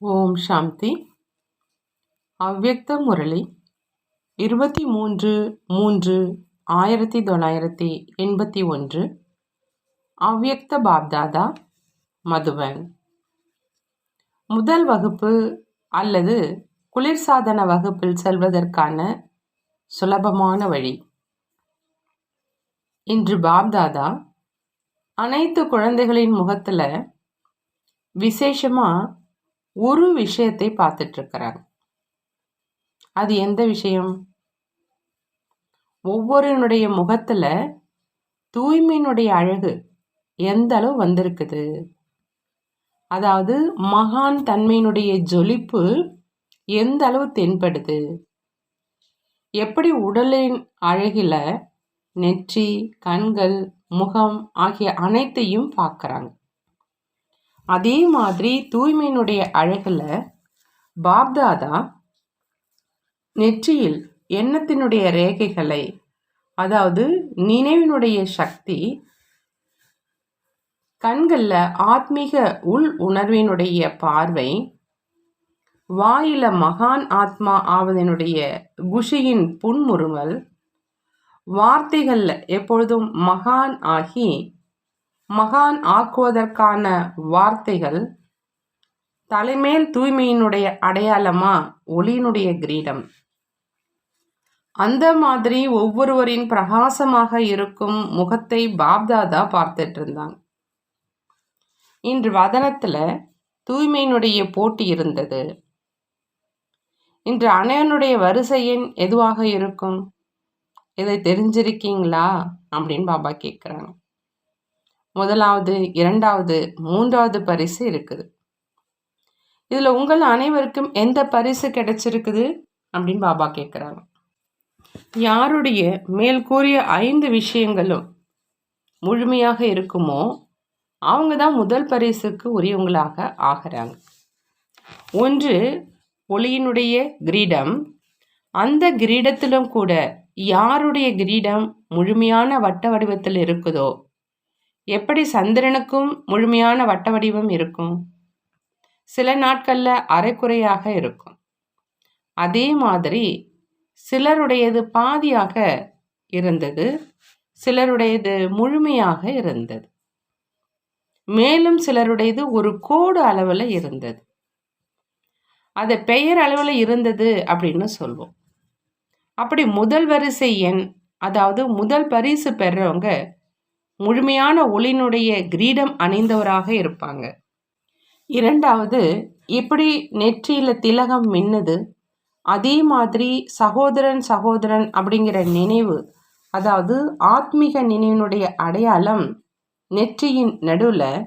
ஓம் சாந்தி. அவ்யக்த முரளி. இருபத்தி மூன்று மூன்று ஆயிரத்தி தொள்ளாயிரத்தி எண்பத்தி ஒன்று. அவ்யக்த பாப்தாதா மதுவன். முதல் வகுப்பு அல்லது குளிர்சாதன வகுப்பில் செல்வதற்கான சுலபமான வழி. இன்று பாப்தாதா அனைத்து குழந்தைகளின் முகத்தில் விசேஷமாக ஒரு விஷயத்தை பார்த்துட்ருக்கிறாங்க. அது எந்த விஷயம்? ஒவ்வொருனுடைய முகத்தில் தூய்மையினுடைய அழகு எந்த அளவு வந்திருக்குது? அதாவது மகான் தன்மையினுடைய ஜொலிப்பு எந்த அளவு தென்படுது? எப்படி உடலின் அழகில் நெற்றி கண்கள் முகம் ஆகிய அனைத்தையும் பார்க்குறாங்க. அதே மாதிரி தூய்மையினுடைய அழகில் பாப்தாதா நெற்றியில் எண்ணத்தினுடைய ரேகைகளை அதாவது நினைவினுடைய சக்தி கண்களில் ஆத்மீக உள் உணர்வினுடைய பார்வை வாயில மகான் ஆத்மா ஆவதனுடைய குஷியின் புன்முறுமல் வார்த்தைகளில் எப்பொழுதும் மகான் ஆகி மகான் ஆக்குவதற்கான வார்த்தைகள் தலைமேல் தூய்மையினுடைய அடையாளமா? ஒளியினுடைய கிரீடம். அந்த மாதிரி ஒவ்வொருவரின் பிரகாசமாக இருக்கும் முகத்தை பாப்தாதா பார்த்துட்டு இருந்தாங்க இன்று வதனத்தில் தூய்மையினுடைய போட்டி இருந்தது. இன்று அணையனுடைய வரிசை எண் எதுவாக இருக்கும்? இதை தெரிஞ்சிருக்கீங்களா? அப்படின்னு பாபா கேட்குறாங்க முதலாவது இரண்டாவது மூன்றாவது பரிசு இருக்குது. இதில் உங்கள் அனைவருக்கும் எந்த பரிசு கிடைச்சிருக்குது அப்படின்னு பாபா கேட்குறாங்க யாருடைய மேல் கூறிய ஐந்து விஷயங்களும் முழுமையாக இருக்குமோ அவங்க தான் முதல் பரிசுக்கு உரியவங்களாக ஆகிறாங்க. ஒன்று ஒளியினுடைய கிரீடம். அந்த கிரீடத்திலும் கூட யாருடைய கிரீடம் முழுமையான வட்ட வடிவத்தில் இருக்குதோ எப்படி சந்திரனுக்கும் முழுமையான வட்ட வடிவம் இருக்கும்? சில நாட்களில் அரைக்குறையாக இருக்கும். அதே மாதிரி சிலருடையது பாதியாக இருந்தது சிலருடையது முழுமையாக இருந்தது. மேலும் சிலருடையது ஒரு கோடு அளவில் இருந்தது. அது பெயர் அளவில் இருந்தது அப்படின்னு சொல்வோம். அப்படி முதல் வரிசை எண் அதாவது முதல் பரிசு பெறவங்க முழுமையான ஒளினுடைய கிரீடம் அணிந்தவராக இருப்பாங்க. இரண்டாவது எப்படி நெற்றியில் திலகம் மின்னுது அதே மாதிரி சகோதரன் சகோதரன் அப்படிங்கிற நினைவு அதாவது ஆத்மீக நினைவினுடைய அடையாளம் நெற்றியின் நடுவில்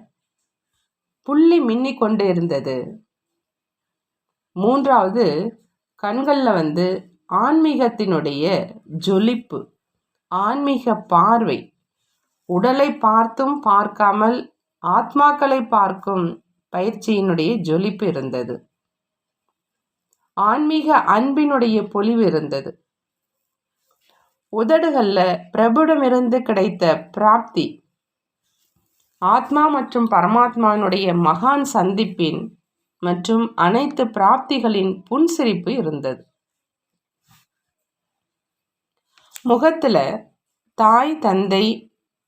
புள்ளி மின்னி கொண்டு இருந்தது. மூன்றாவது கண்களில் வந்து ஆன்மீகத்தினுடைய ஜொலிப்பு ஆன்மீக பார்வை உடலை பார்த்தும் பார்க்காமல் ஆத்மாக்களை பார்க்கும் பயிற்சியினுடைய ஜொலிப்பு இருந்தது. ஆன்மீக அன்பினுடைய பொலிவு இருந்தது. உதடுகளில் பிரபுடமிருந்து கிடைத்த பிராப்தி ஆத்மா மற்றும் பரமாத்மாவினுடைய மகான் சந்திப்பின் மற்றும் அனைத்து பிராப்திகளின் புன்சிரிப்பு இருந்தது. முகத்தில் தாய் தந்தை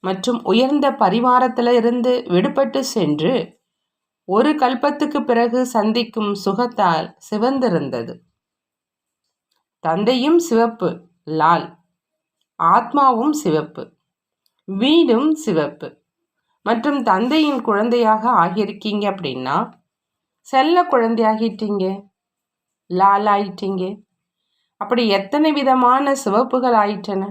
மற்றும் உயர்ந்த பரிவாரத்தில் இருந்து விடுபட்டு சென்று ஒரு கல்பத்துக்கு பிறகு சந்திக்கும் சுகத்தால் சிவந்திருந்தது. தந்தையும் சிவப்பு லால். ஆத்மாவும் சிவப்பு. வீடும் சிவப்பு. மற்றும் தந்தையின் குழந்தையாக ஆகியிருக்கீங்க அப்படின்னா செல்ல குழந்தையாகிட்டீங்க லால் ஆயிட்டீங்க அப்படி எத்தனை விதமான சிவப்புகள் ஆயிட்டன?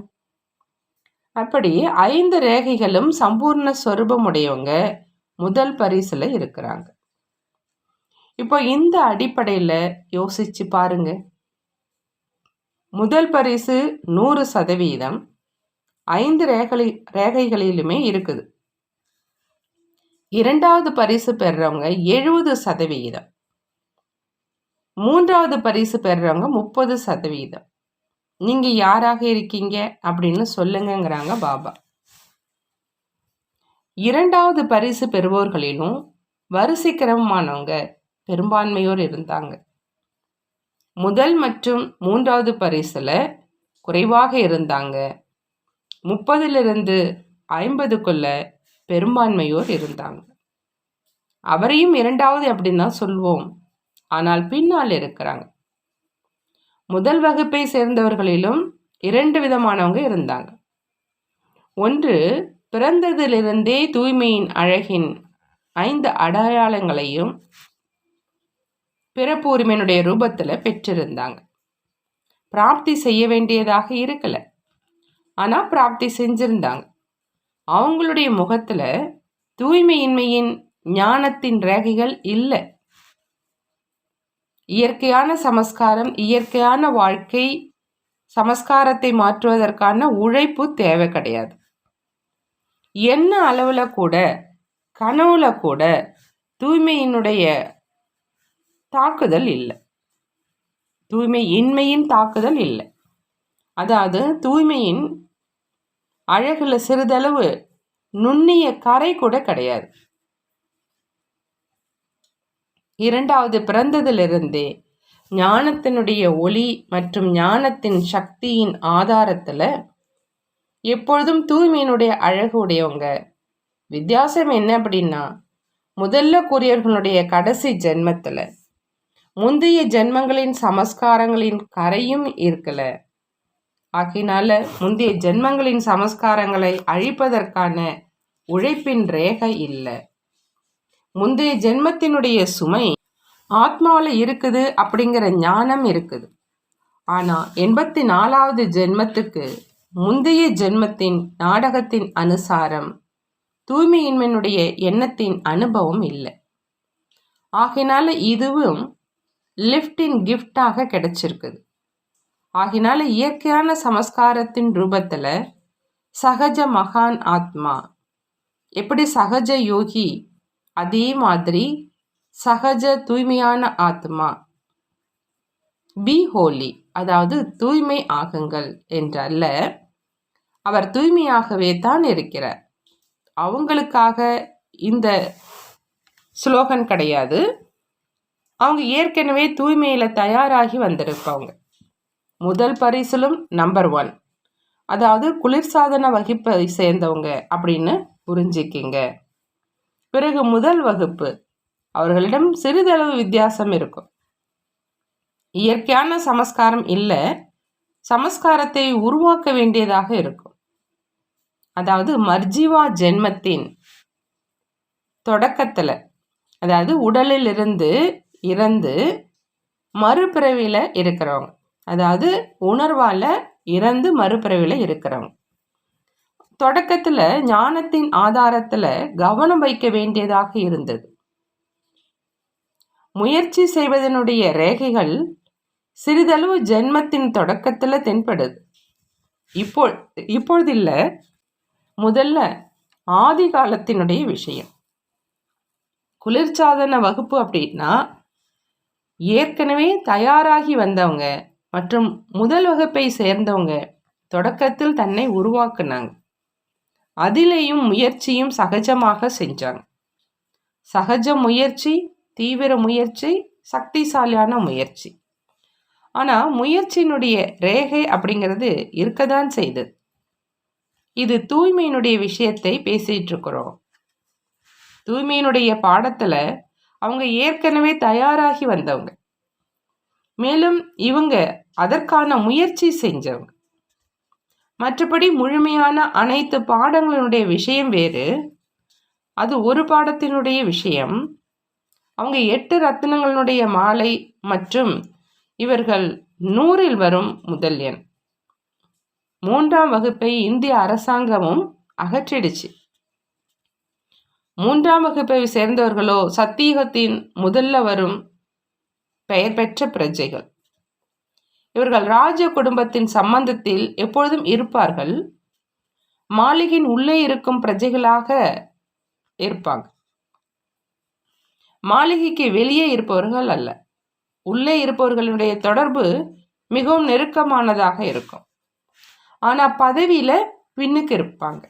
அப்படி ஐந்து ரேகைகளும் சம்பூர்ண சொரூபமுடையவங்க உடையவங்க முதல் பரிசில் இருக்கிறாங்க. இப்போ இந்த அடிப்படையில் யோசிச்சு பாருங்க. முதல் பரிசு நூறு சதவீதம் ஐந்து ரேகை ரேகைகளிலுமே இருக்குது. இரண்டாவது பரிசு பெறுறவங்க எழுபது சதவீதம். மூன்றாவது பரிசு பெறுறவங்க முப்பது சதவீதம். நீங்கள் யாராக இருக்கீங்க அப்படின்னு சொல்லுங்கங்கிறாங்க பாபா. இரண்டாவது பரிசு பெறுவோர்களிலும் வரிசைக்கிரமமானவங்க பெரும்பான்மையோர் இருந்தாங்க. முதல் மற்றும் மூன்றாவது பரிசில் குறைவாக இருந்தாங்க. முப்பதிலிருந்து ஐம்பதுக்குள்ள பெரும்பான்மையோர் இருந்தாங்க. அவரையும் இரண்டாவது அப்படின்னு தான் சொல்வோம். ஆனால் பின்னால் இருக்கிறாங்க. முதல் வகுப்பை சேர்ந்தவர்களிலும் இரண்டு விதமானவங்க இருந்தாங்க. ஒன்று பிறந்ததிலிருந்தே தூய்மையின் அழகின் ஐந்து அடையாளங்களையும் பிறப்பு உரிமையினுடைய ரூபத்தில் பெற்றிருந்தாங்க. பிராப்தி செய்ய வேண்டியதாக இருக்கல. ஆனால் பிராப்தி செஞ்சிருந்தாங்க. அவங்களுடைய முகத்தில் தூய்மையின்மையின் ஞானத்தின் ரேகைகள் இல்லை. இயற்கையான சமஸ்காரம் இயற்கையான வாழ்க்கை சமஸ்காரத்தை மாற்றுவதற்கான உழைப்பு தேவை கிடையாது. என்ன அளவில் கூட கனவுல கூட தூய்மையினுடைய தாக்குதல் இல்லை. தூய்மை இன்மையின் தாக்குதல் இல்லை. அதாவது தூய்மையின் அழகில் சிறிதளவு நுண்ணிய கரை கூட கிடையாது. இரண்டாவது பிறந்ததிலிருந்தே ஞானத்தினுடைய ஒளி மற்றும் ஞானத்தின் சக்தியின் ஆதாரத்தில் எப்பொழுதும் தூய்மையினுடைய அழகு உடையவங்க. வித்தியாசம் என்ன அப்படின்னா முதல்ல கூறியவர்களுடைய கடைசி ஜென்மத்தில் முந்தைய ஜென்மங்களின் சமஸ்காரங்களின் கரையும் இருக்கல. ஆகினால முந்தைய ஜென்மங்களின் சமஸ்காரங்களை அழிப்பதற்கான உழைப்பின் ரேகை இல்லை. முந்தைய ஜென்மத்தினுடைய சுமை ஆத்மாவில் இருக்குது அப்படிங்கிற ஞானம் இருக்குது. ஆனால் எண்பத்தி நாலாவது ஜென்மத்துக்கு முந்தைய ஜென்மத்தின் நாடகத்தின் அனுசாரம் தூய்மையின்மையினுடைய எண்ணத்தின் அனுபவம் இல்லை. ஆகினால இதுவும் லிஃப்டின் கிஃப்டாக கிடைச்சிருக்குது. ஆகினால இயற்கையான சமஸ்காரத்தின் ரூபத்தில் சகஜ மகான் ஆத்மா. எப்படி சகஜ யோகி அதே மாதிரி சகஜ தூய்மையான ஆத்மா. பி ஹோலி அதாவது தூய்மை ஆகுங்கள் என்றல்ல. அவர் தூய்மையாகவே தான் இருக்கிறார். அவங்களுக்காக இந்த ஸ்லோகன் கிடையாது. அவங்க ஏற்கனவே தூய்மையில் தயாராகி வந்திருப்பவங்க. முதல் பரிசிலும் நம்பர் ஒன் அதாவது குளிர்சாதன வகுப்பை சேர்ந்தவங்க அப்படின்னு புரிஞ்சுக்கிங்க. பிறகு முதல் வகுப்பு. அவர்களிடம் சிறிதளவு வித்தியாசம் இருக்கும். இயற்கையான சமஸ்காரம் இல்லை. சமஸ்காரத்தை உருவாக்க வேண்டியதாக இருக்கும். அதாவது மர்ஜிவா ஜென்மத்தின் தொடக்கத்தில் அதாவது உடலில் இருந்து இறந்து மறுபிறவியில் இருக்கிறவங்க. அதாவது உணர்வால் இறந்து மறுபிறவியில் இருக்கிறவங்க. தொடக்கத்தில் ஞானத்தின் ஆதாரத்தில் கவனம் வைக்க வேண்டியதாக இருந்தது. முயற்சி செய்வதனுடைய ரேகைகள் சிறிதளவு ஜென்மத்தின் தொடக்கத்தில் தென்படுது. இப்போ இப்பொழுது இல்லை முதல்ல ஆதி காலத்தினுடைய விஷயம். குளிர்சாதன வகுப்பு அப்படின்னா ஏற்கனவே தயாராகி வந்தவங்க மற்றும் முதல் வகுப்பை சேர்ந்தவங்க தொடக்கத்தில் தன்னை உருவாக்குனாங்க. அதிலேயும் முயற்சியும் சகஜமாக செஞ்சாங்க சகஜ முயற்சி தீவிர முயற்சி சக்திசாலியான முயற்சி. ஆனால் முயற்சியினுடைய ரேகை அப்படிங்கிறது இருக்க தான் செய்தது இது தூய்மையினுடைய விஷயத்தை பேசிகிட்டு இருக்கிறோம் தூய்மையினுடைய பாடத்தில் அவங்க ஏற்கனவே தயாராகி வந்தவங்க. மேலும் இவங்க அதற்கான முயற்சி செஞ்சவங்க. மற்றபடி முழுமையான அனைத்து பாடங்களினுடைய விஷயம் வேறு. அது ஒரு பாடத்தினுடைய விஷயம். அவங்க எட்டு ரத்தினங்களுடைய மாலை மற்றும் இவர்கள் நூறில் வரும் முதல் எண். மூன்றாம் வகுப்பை இந்திய அரசாங்கமும் அகற்றிடுச்சு. மூன்றாம் வகுப்பை சேர்ந்தவர்களோ சத்தியுகத்தின் முதல்ல வரும் பெயர் பெற்ற பிரஜைகள். இவர்கள் ராஜ குடும்பத்தின் சம்பந்தத்தில் எப்பொழுதும் இருப்பார்கள். மாளிகையின் உள்ளே இருக்கும் பிரஜைகளாக இருப்பாங்க. மாளிகைக்கு வெளியே இருப்பவர்கள் அல்ல. உள்ளே இருப்பவர்களுடைய தொடர்பு மிகவும் நெருக்கமானதாக இருக்கும். ஆனால் பதவியில் பின்னுக்கு இருப்பாங்க.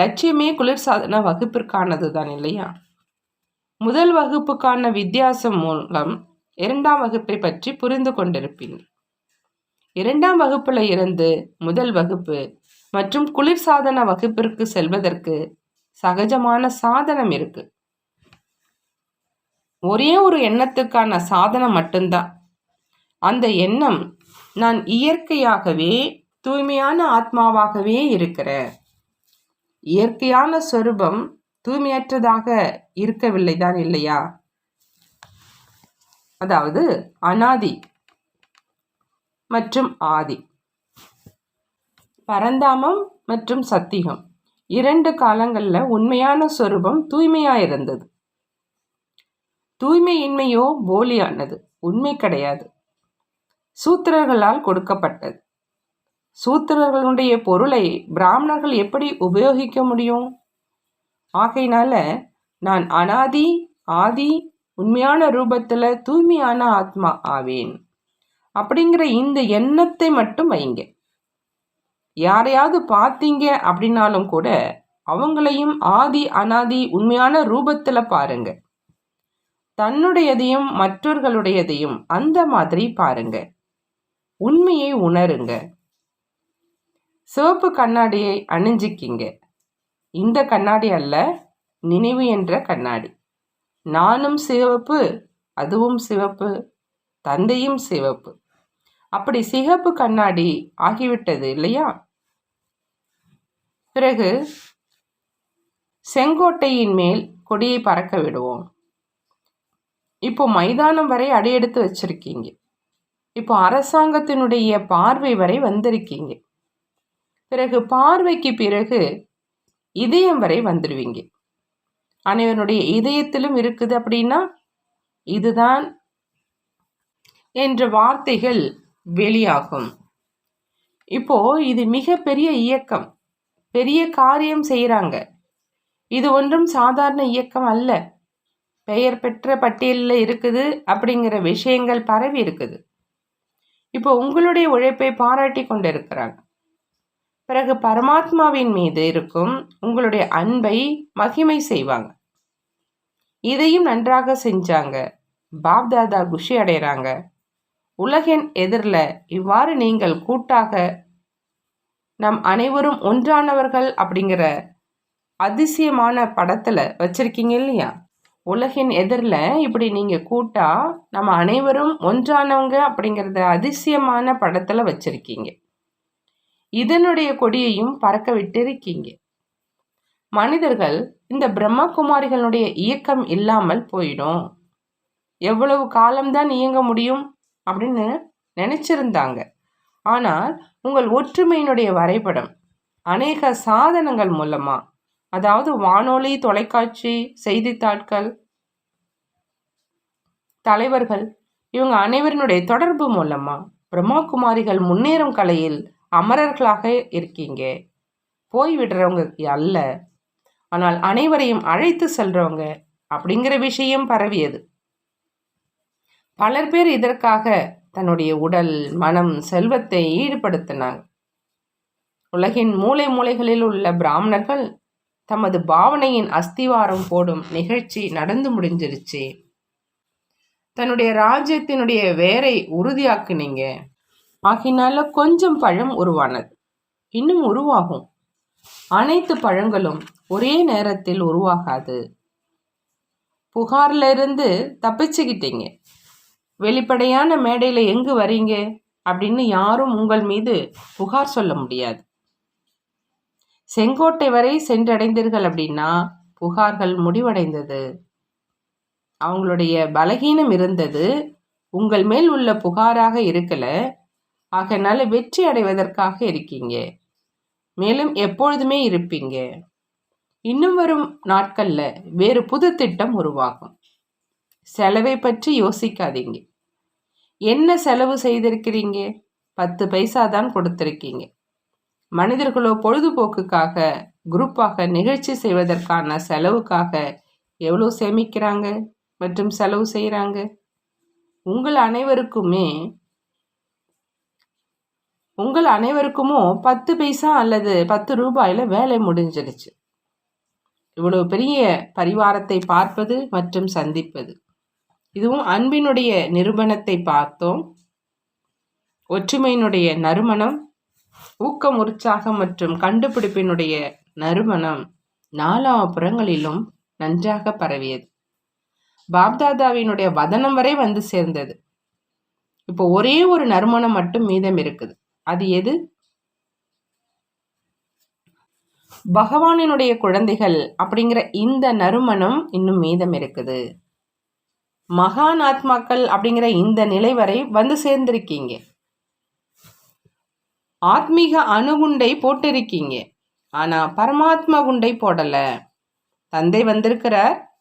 லட்சியமே குளிர்சாதன வகுப்பிற்கானது தான் இல்லையா? முதல் வகுப்புக்கான வித்தியாசம் மூலம் இரண்டாம் வகுப்பை பற்றி புரிந்து கொண்டிருப்பீங்க இரண்டாம் வகுப்பில் இருந்து முதல் வகுப்பு மற்றும் குளிர்சாதன வகுப்பிற்கு செல்வதற்கு சகஜமான சாதனம் இருக்கு. ஒரே ஒரு எண்ணத்துக்கான சாதனம் மட்டும்தான். அந்த எண்ணம் நான் இயற்கையாகவே தூய்மையான ஆத்மாவாகவே இருக்கிறேன் இயற்கையான சொரூபம் தூய்மையற்றதாக இருக்கவில்லை தான் இல்லையா? அதாவது அனாதி. மற்றும் ஆதி. பரந்தாமம் மற்றும் சத்திகம். இரண்டு காலங்களில் உண்மையான சொரூபம் தூய்மையாக இருந்தது தூய்மையின்மையோ போலியானது. உண்மை கிடையாது. சூத்திரர்களால் கொடுக்கப்பட்டது. சூத்திரர்களுடைய பொருளை பிராமணர்கள் எப்படி உபயோகிக்க முடியும்? ஆகையினால நான் அனாதி ஆதி உண்மையான ரூபத்தில் தூய்மையான ஆத்மா ஆவேன். அப்படிங்கிற இந்த எண்ணத்தை மட்டும் வைங்க யாரையாவது பார்த்தீங்க அப்படின்னாலும் கூட அவங்களையும் ஆதி அனாதி உண்மையான ரூபத்தில் பாருங்க. தன்னுடையதையும் மற்றவர்களுடையதையும் அந்த மாதிரி பாருங்க. உண்மையை உணருங்க. சிவப்பு கண்ணாடியை அணிஞ்சிக்கிங்க. இந்த கண்ணாடி அல்ல நினைவு என்ற கண்ணாடி. நானும் சிவப்பு அதுவும் சிவப்பு தந்தையும் சிவப்பு. அப்படி சிகப்பு கண்ணாடி ஆகிவிட்டது இல்லையா? பிறகு செங்கோட்டையின் மேல் கொடியை பறக்க விடுவோம். இப்போ மைதானம் வரை அடியெடுத்து வச்சிருக்கீங்க. இப்போ அரசாங்கத்தினுடைய பார்வை வரை வந்திருக்கீங்க. பிறகு பார்வைக்கு பிறகு இதயம் வரை வந்துடுவீங்க அனைவருடைய இதயத்திலும் இருக்குது அப்படின்னா இதுதான் என்ற வார்த்தைகள் வெளியாகும். இப்போ இது மிகப்பெரிய இயக்கம். பெரிய காரியம் செய்கிறாங்க இது ஒன்றும் சாதாரண இயக்கம் அல்ல. பெயர் பெற்ற பட்டியலில் இருக்குது அப்படிங்கிற விஷயங்கள் பரவி இருக்குது. இப்போ உங்களுடைய உழைப்பை பாராட்டி கொண்டு இருக்கிறாங்க பிறகு பரமாத்மாவின் மீது இருக்கும் உங்களுடைய அன்பை மகிமை செய்வாங்க. இதையும் நன்றாக செஞ்சாங்க. பாப்தாதா குஷி அடைகிறாங்க உலகின் எதிரில் இவ்வாறு நீங்கள் கூட்டாக நம் அனைவரும் ஒன்றானவர்கள் அப்படிங்கிற அதிசயமான படத்தில் வச்சுருக்கீங்க இல்லையா? உலகின் எதிரில் இப்படி நீங்கள் கூட்டா நம்ம அனைவரும் ஒன்றானவங்க அப்படிங்கிறத அதிசயமான படத்தில் வச்சுருக்கீங்க. இதனுடைய கொடியையும் பறக்க விட்டிருக்கீங்க. மனிதர்கள் இந்த பிரம்மகுமாரிகளுடைய இயக்கம் இல்லாமல் போயிடும். எவ்வளவு காலம்தான் இயங்க முடியும்? அப்படின்னு நினச்சிருந்தாங்க. ஆனால் உங்கள் ஒற்றுமையினுடைய வரைபடம் அநேக சாதனங்கள் மூலமாக அதாவது வானொலி தொலைக்காட்சி செய்தித்தாட்கள் தலைவர்கள் இவங்க அனைவரினுடைய தொடர்பு மூலமாக பிரம்மாகுமாரிகள் முன்னேறும் கலையில் அமரர்களாக இருக்கீங்க. போய் விடுறவங்க அல்ல. ஆனால் அனைவரையும் அழைத்து செல்றவங்க அப்படிங்கிற விஷயம் பரவியது. பலர் பேர் இதற்காக தன்னுடைய உடல் மனம் செல்வத்தை ஈடுபடுத்தினாங்க. உலகின் மூளை மூளைகளில் உள்ள பிராமணர்கள் தமது பாவனையின் அஸ்திவாரம் போடும் நிகழ்ச்சி நடந்து முடிஞ்சிருச்சு. தன்னுடைய ராஜ்யத்தினுடைய வேரை உறுதியாக்குனீங்க. ஆகினால கொஞ்சம் பழம் உருவானது. இன்னும் உருவாகும். அனைத்து பழங்களும் ஒரே நேரத்தில் உருவாகாது. புகார்ல இருந்து தப்பிச்சுக்கிட்டீங்க. வெளிப்படையான மேடையில் எங்கு வரீங்க? அப்படின்னு யாரும் உங்கள் மீது புகார் சொல்ல முடியாது. செங்கோட்டை வரை சென்றடைந்தீர்கள் அப்படின்னா புகார்கள் முடிவடைந்தது. அவங்களுடைய பலகீனம் இருந்தது. உங்கள் மேல் உள்ள புகாராக இருக்கல. ஆகனால வெற்றி அடைவதற்காக இருக்கீங்க. மேலும் எப்பொழுதுமே இருப்பீங்க. இன்னும் வரும் நாட்களில் வேறு புது திட்டம் உருவாகும். செலவை பற்றி யோசிக்காதீங்க. என்ன செலவு செய்திருக்கிறீங்க? பத்து பைசா தான் கொடுத்துருக்கீங்க. மனிதர்களோ பொழுதுபோக்குக்காக குரூப்பாக நிகழ்ச்சி செய்வதற்கான செலவுக்காக எவ்வளோ சேமிக்கிறாங்க? மற்றும் செலவு செய்கிறாங்க உங்கள் அனைவருக்குமே உங்கள் அனைவருக்குமோ பத்து பைசா அல்லது பத்து ரூபாயில் வேலை முடிஞ்சிடுச்சு. இவ்வளவு பெரிய பரிவாரத்தை பார்ப்பது மற்றும் சந்திப்பது. இதுவும் அன்பினுடைய நிரூபணத்தை பார்த்தோம். ஒற்றுமையினுடைய நறுமணம் ஊக்கம் உற்சாகம் மற்றும் கண்டுபிடிப்பினுடைய நறுமணம் நாலா புறங்களிலும் நன்றாக பரவியது. பாப்தாதாவினுடைய வதனம் வரை வந்து சேர்ந்தது. இப்போ ஒரே ஒரு நறுமணம் மட்டும் மீதம் இருக்குது. அது எது? பகவானினுடைய குழந்தைகள் அப்படிங்கிற இந்த நறுமணம் இன்னும் மீதம் இருக்குது. மகான் ஆத்மாக்கள் அப்படிங்கிற இந்த நிலை வரை வந்து சேர்ந்திருக்கீங்க. ஆத்மீக அணுகுண்டை போட்டிருக்கீங்க. ஆனா பரமாத்மா குண்டை போடல. தந்தை வந்திருக்கிறார்.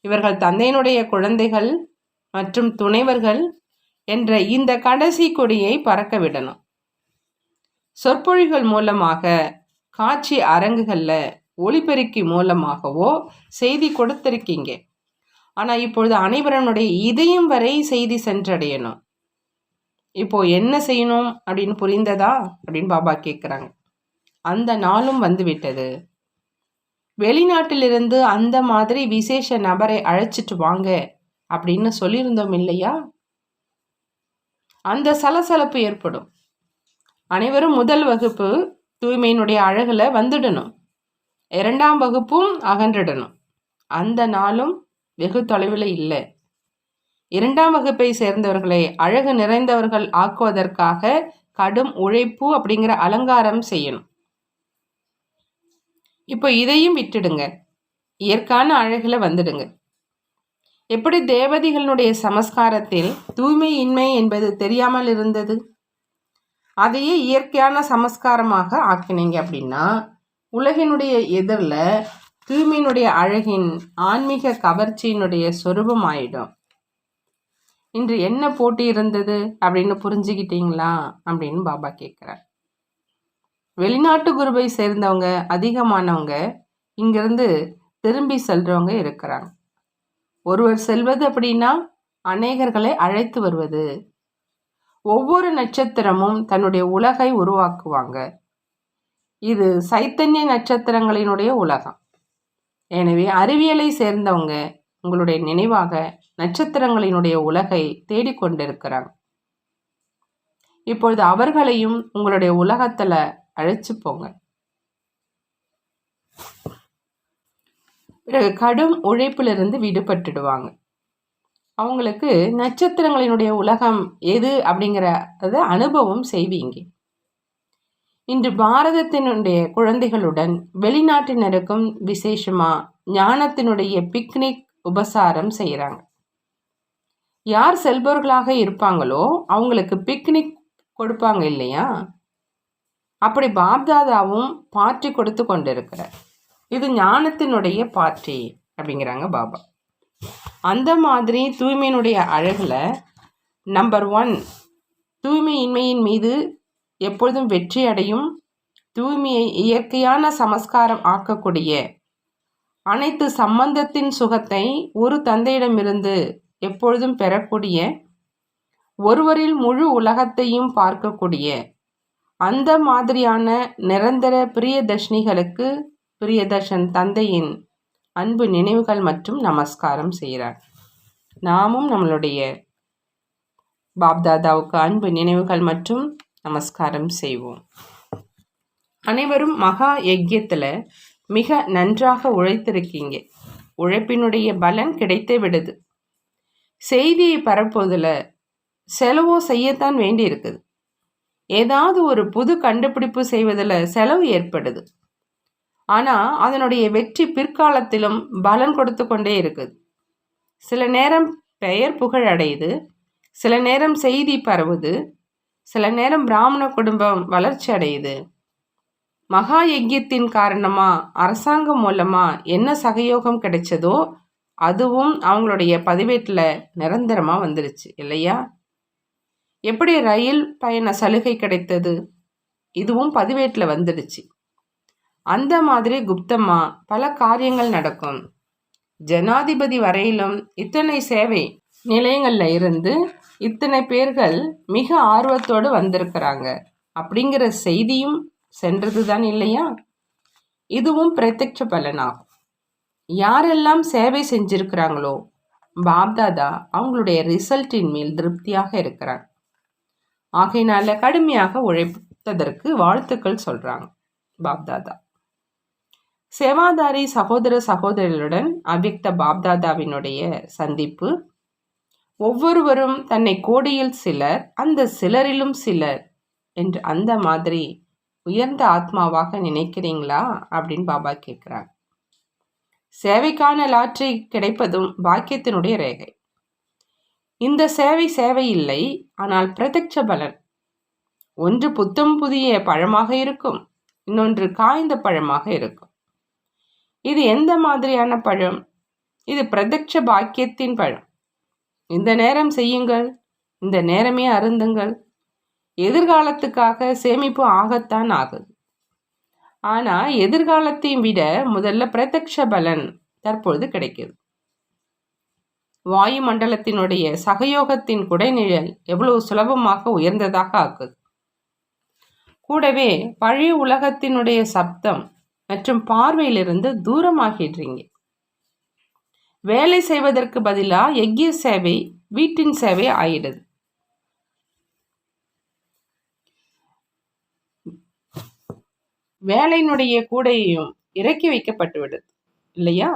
இவர்கள் தந்தையினுடைய குழந்தைகள் மற்றும் துணைவர்கள் என்ற இந்த கடைசி கொடியை பறக்க விடணும். சொற்பொழிகள் மூலமாக காட்சி அரங்குகளில் ஒளிபெருக்கி மூலமாகவோ செய்தி கொடுத்திருக்கீங்க. ஆனால் இப்பொழுது அனைவரனுடைய இதயம் வரை செய்தி சென்றடையணும். இப்போ என்ன செய்யணும் அப்படின்னு புரிந்ததா அப்படின்னு பாபா கேட்குறாங்க அந்த நாளும் வந்து விட்டது வெளிநாட்டிலிருந்து அந்த மாதிரி விசேஷ நபரை அழைச்சிட்டு வாங்க அப்படின்னு சொல்லியிருந்தோம் இல்லையா? அந்த சலசலப்பு ஏற்படும். அனைவரும் முதல் வகுப்பு தூய்மையினுடைய அழகில் வந்துடணும். இரண்டாம் வகுப்பும் அகன்றிடணும். அந்த நாளும் வெகு தொலைவில் இல்லை. இரண்டாம் வகுப்பை சேர்ந்தவர்களை அழகு நிறைந்தவர்கள் ஆக்குவதற்காக கடும் உழைப்பு அப்படிங்கிற அலங்காரம் செய்யணும். இப்போ இதையும் விட்டுடுங்க. இயற்கான அழகில் வந்துடுங்க. எப்படி தேவதைகளுடைய சமஸ்காரத்தில் தூய்மை இன்மை என்பது தெரியாமல் இருந்தது? அதையே இயற்கையான சமஸ்காரமாக ஆக்கினீங்க அப்படின்னா உலகினுடைய எதிரில் தூய்மையினுடைய அழகின் ஆன்மீக கவர்ச்சியினுடைய சொரூபம் ஆயிடும் இன்று என்ன போட்டி இருந்தது அப்படின்னு புரிஞ்சுக்கிட்டீங்களா அப்படின்னு பாபா கேட்குறார். வெளிநாட்டு குருவை சேர்ந்தவங்க அதிகமானவங்க இங்கிருந்து திரும்பி செல்றவங்க இருக்கிறாங்க. ஒருவர் செல்வது அப்படின்னா அநேகர்களை அழைத்து வருவது. ஒவ்வொரு நட்சத்திரமும் தன்னுடைய உலகை உருவாக்குவாங்க. இது சைத்தன்ய நட்சத்திரங்களினுடைய உலகம். எனவே அறிவியலை சேர்ந்தவங்க உங்களுடைய நினைவாக நட்சத்திரங்களினுடைய உலகை தேடிக்கொண்டிருக்கிறாங்க. இப்பொழுது அவர்களையும் உங்களுடைய உலகத்துல அழைச்சு போங்க. பிறகு கடும் உழைப்பிலிருந்து விடுபட்டுடுவாங்க. அவங்களுக்கு நட்சத்திரங்களினுடைய உலகம் எது அப்படிங்கிறத அனுபவம் செய்வீங்க. இன்று பாரதத்தினுடைய குழந்தைகளுடன் வெளிநாட்டினருக்கும் விசேஷமா ஞானத்தினுடைய பிக்னிக் உபசாரம் செய்கிறாங்க யார் செல்பவர்களாக இருப்பாங்களோ அவங்களுக்கு பிக்னிக் கொடுப்பாங்க இல்லையா? அப்படி பாப்தாதாவும் பார்ட்டி கொடுத்து கொண்டிருக்கிறார். இது ஞானத்தினுடைய பார்ட்டி அப்படிங்கிறாங்க பாபா. அந்த மாதிரி தூய்மையினுடைய அழகில் நம்பர் ஒன் தூய்மையின்மையின் மீது எப்பொழுதும் வெற்றி அடையும் தூய்மையை இயற்கையான சமஸ்காரம் ஆக்கக்கூடிய அனைத்து சம்பந்தத்தின் சுகத்தை ஒரு தந்தையிடமிருந்து எப்பொழுதும் பெறக்கூடிய ஒருவரில் முழு உலகத்தையும் பார்க்கக்கூடிய அந்த மாதிரியான நிரந்தர பிரியதர்ஷினிகளுக்கு பிரியதர்ஷன் தந்தையின் அன்பு நினைவுகள் மற்றும் நமஸ்காரம் செய்கிறார். நாமும் நம்மளுடைய பாப்தாதாவுக்கு அன்பு நினைவுகள் மற்றும் நமஸ்காரம் செய்வோம். அனைவரும் மகா யஜ்யத்தில் மிக நன்றாக உழைத்திருக்கீங்க. உழைப்பினுடைய பலன் கிடைத்தே விடுது. செய்தியை பரப்புவதில் செலவோ செய்யத்தான் வேண்டி இருக்குது ஏதாவது ஒரு புது கண்டுபிடிப்பு செய்வதில் செலவு ஏற்படுது. ஆனால் அதனுடைய வெற்றி பிற்காலத்திலும் பலன் கொடுத்து கொண்டே இருக்குது. சில நேரம் பெயர் புகழ் அடையுது. சில நேரம் செய்தி பரவுது. சில நேரம் பிராமண குடும்பம் வளர்ச்சி அடையுது. மகா யஜ்யத்தின் காரணமாக அரசாங்கம் மூலமாக என்ன சகயோகம் கிடைச்சதோ அதுவும் அவங்களுடைய பதிவேட்டில் நிரந்தரமாக வந்துருச்சு இல்லையா? எப்படி ரயில் பயண சலுகை கிடைத்தது? இதுவும் பதிவேட்டில் வந்துடுச்சு. அந்த மாதிரி குப்தமாக பல காரியங்கள் நடக்கும். ஜனாதிபதி வரையிலும் இத்தனை சேவை நிலையங்களில் இருந்து இத்தனை பேர்கள் மிக ஆர்வத்தோடு வந்திருக்கிறாங்க. அப்படிங்கிற செய்தியும் சென்றது தான் இல்லையா? இதுவும் பிரத்யட்ச பலனாகும். யாரெல்லாம் சேவை செஞ்சிருக்கிறாங்களோ பாப்தாதா அவங்களுடைய ரிசல்ட்டின் மேல் திருப்தியாக இருக்கிறாங்க. ஆகையினால கடுமையாக உழைத்ததற்கு வாழ்த்துக்கள் சொல்றாங்க பாப்தாதா. சேவாதாரி சகோதர சகோதரிகளுடன் அவ்யக்த பாப்தாதாவினுடைய சந்திப்பு ஒவ்வொருவரும் தன்னை கோடியில் சிலர் அந்த சிலரிலும் சிலர் என்று அந்த மாதிரி உயர்ந்த ஆத்மாவாக நினைக்கிறீங்களா? அப்படின்னு பாபா கேட்குறார். சேவைக்கான லாட்ரி கிடைப்பதும் பாக்கியத்தினுடைய ரேகை. இந்த சேவை சேவை இல்லை ஆனால் பிரதட்ச பலன். ஒன்று புத்தம் புதிய பழமாக இருக்கும் இன்னொன்று காய்ந்த பழமாக இருக்கும். இது எந்த மாதிரியான பழம்? இது பிரதட்ச பாக்கியத்தின் பழம். இந்த நேரம் செய்யுங்கள். இந்த நேரமே அருந்துங்கள். எதிர்காலத்துக்காக சேமிப்பு ஆகத்தான் ஆகுது. ஆனால் எதிர்காலத்தையும் விட முதல்ல பிரத்யக்ஷ பலன் தற்பொழுது கிடைக்கிது. வாயு மண்டலத்தினுடைய சகயோகத்தின் குடைநிழல் எவ்வளவு சுலபமாக உயர்ந்ததாக ஆக்குது. கூடவே பழைய உலகத்தினுடைய சப்தம் மற்றும் பார்வையிலிருந்து தூரமாகிடுறீங்க வேலை செய்வதற்கு பதிலாக எஃகிய சேவை வீட்டின் சேவை ஆயிடுது. வேலையினுடைய கூடையும் இறக்கி வைக்கப்பட்டு விடுது இல்லையா?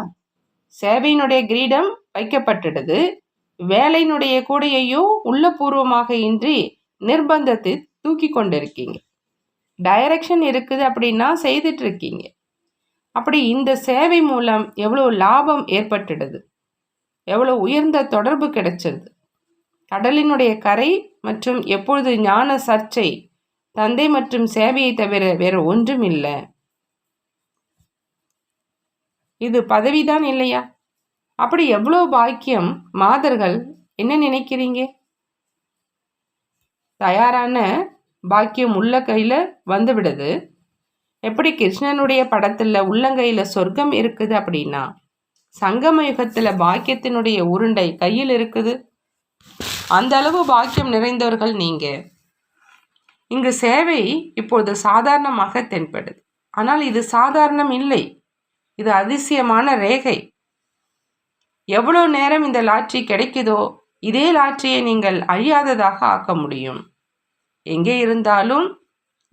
சேவையினுடைய கிரீடம் வைக்கப்பட்டுடுது. வேலையினுடைய கூடையையும் உள்ளபூர்வமாக இன்றி நிர்பந்தத்தை தூக்கி கொண்டிருக்கீங்க. டைரக்ஷன் இருக்குது அப்படின்னா செய்துட்டு இருக்கீங்க. அப்படி இந்த சேவை மூலம் எவ்வளோ லாபம் ஏற்பட்டுடுது? எவ்வளோ உயர்ந்த தொடர்பு கிடைச்சிருது? கடலினுடைய கரை மற்றும் எப்பொழுது ஞான சர்ச்சை தந்தை மற்றும் சேவையை தவிர வேறு ஒன்றும் இல்லை. இது பதவிதான் இல்லையா? அப்படி எவ்வளோ பாக்கியம் மாதர்கள் என்ன நினைக்கிறீங்க? தயாரான பாக்கியம் உள்ள கையில் வந்துவிடுது. எப்படி கிருஷ்ணனுடைய படத்தில் உள்ளங்கையில் சொர்க்கம் இருக்குது அப்படின்னா சங்கம யுகத்தில் பாக்கியத்தினுடைய உருண்டை கையில் இருக்குது. அந்த அளவு பாக்கியம் நிறைந்தவர்கள் நீங்கள் இங்கு சேவை இப்பொழுது சாதாரணமாக தென்படுது. ஆனால் இது சாதாரணம் இல்லை. இது அதிசயமான ரேகை. எவ்வளோ நேரம் இந்த லாட்சி கிடைக்குதோ இதே லாட்சியை நீங்கள் அழியாததாக ஆக்க முடியும். எங்கே இருந்தாலும்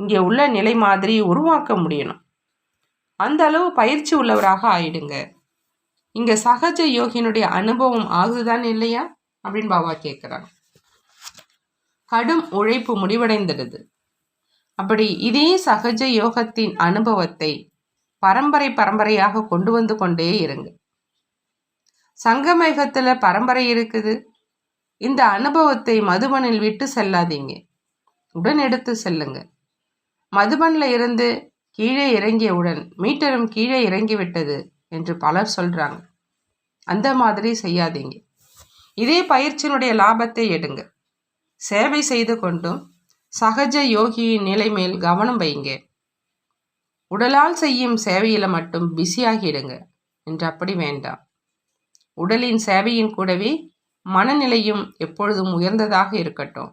இங்கே உள்ள நிலை மாதிரி உருவாக்க முடியணும். அந்த அளவு பயிற்சி உள்ளவராக ஆயிடுங்க. இங்கே சகஜ யோகியினுடைய அனுபவம் ஆகுதுதான் இல்லையா? அப்படின்னு பாபா கேட்குறாங்க கடும் உழைப்பு முடிவடைந்துடுது. அப்படி இதே சகஜ யோகத்தின் அனுபவத்தை பரம்பரை பரம்பரையாக கொண்டு வந்து கொண்டே இருங்க. சங்கமேகத்தில் பரம்பரை இருக்குது. இந்த அனுபவத்தை மதுபனில் விட்டு செல்லாதீங்க. உடன் எடுத்து செல்லுங்கள் மதுபனில் இருந்து கீழே இறங்கியவுடன் மீட்டரும் கீழே இறங்கிவிட்டது என்று பலர் சொல்கிறாங்க அந்த மாதிரி செய்யாதீங்க. இதே பயிற்சியினுடைய லாபத்தை எடுங்க. சேவை செய்து கொண்டும் சகஜ யோகியின் நிலை மேல் கவனம் வைங்க. உடலால் செய்யும் சேவையில் மட்டும் பிஸியாகிடுங்க என்று அப்படி வேண்டாம். உடலின் சேவையின் கூடவே மனநிலையும் எப்பொழுதும் உயர்ந்ததாக இருக்கட்டும்.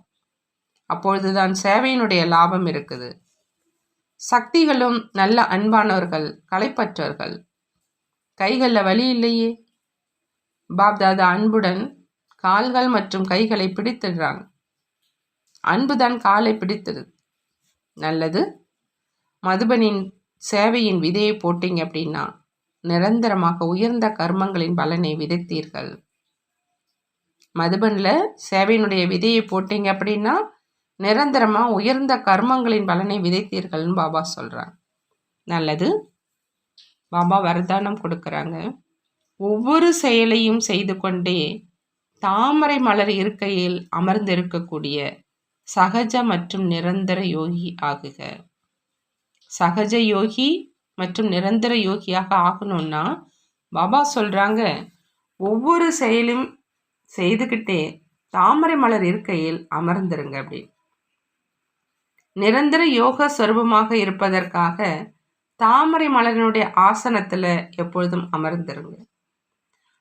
அப்பொழுதுதான் சேவையினுடைய லாபம் இருக்குது. சக்திகளும் நல்ல அன்பானவர்கள் களைப்பற்றவர்கள். கைகளில் வழி இல்லையே. பாப்தாதா அன்புடன் கால்கள் மற்றும் கைகளை பிடித்துடுறாங்க. அன்புதான் காலை பிடித்தது. நல்லது. மதுபனின் சேவையின் விதையை போட்டீங்க அப்படின்னா நிரந்தரமாக உயர்ந்த கர்மங்களின் பலனை விதைத்தீர்கள். மதுபனில் சேவையினுடைய விதையை போட்டீங்க அப்படின்னா நிரந்தரமாக உயர்ந்த கர்மங்களின் பலனை விதைத்தீர்கள்னு பாபா சொல்கிறாங்க நல்லது. பாபா வரதானம் கொடுக்குறாங்க. ஒவ்வொரு செயலையும் செய்து கொண்டே தாமரை மலர் இருக்கையில் அமர்ந்திருக்கக்கூடிய சகஜ மற்றும் நிரந்தர யோகி ஆகுக. சகஜ யோகி மற்றும் நிரந்தர யோகியாக ஆகணும்னா பாபா சொல்கிறாங்க ஒவ்வொரு செயலும் செய்துக்கிட்டே தாமரை மலர் இருக்கையில் அமர்ந்துருங்க அப்படின்னு. நிரந்தர யோக சொரூபமாக இருப்பதற்காக தாமரை மலரினுடைய ஆசனத்தில் எப்பொழுதும் அமர்ந்துருங்க.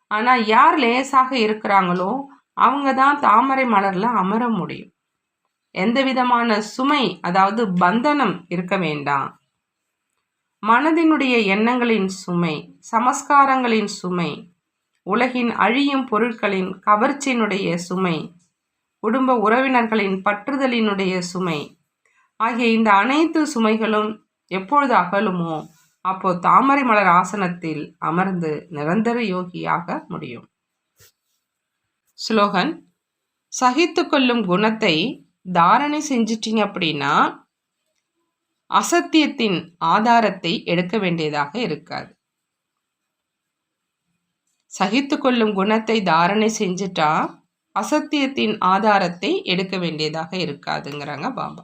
ஆனால் யார் லேசாக இருக்கிறாங்களோ அவங்க தான் தாமரை மலரில் அமர முடியும். எந்த விதமான சுமை அதாவது பந்தனம் இருக்க வேண்டாம். மனதினுடைய எண்ணங்களின் சுமை சமஸ்காரங்களின் சுமை உலகின் அழியும் பொருட்களின் கவர்ச்சியினுடைய சுமை குடும்ப உறவினர்களின் பற்றுதலினுடைய சுமை ஆகிய இந்த அனைத்து சுமைகளும் எப்பொழுது அகலுமோ அப்போ தாமரை மலர் ஆசனத்தில் அமர்ந்து நிரந்தர யோகியாக முடியும். ஸ்லோகன் சகித்து கொள்ளும் குணத்தை தாரணை செஞ்சிட்டிங்க அப்படின்னா அசத்தியத்தின் ஆதாரத்தை எடுக்க வேண்டியதாக இருக்காது. சகித்து கொள்ளும் குணத்தை தாரணை செஞ்சுட்டா அசத்தியத்தின் ஆதாரத்தை எடுக்க வேண்டியதாக இருக்காதுங்கிறாங்க பாபா.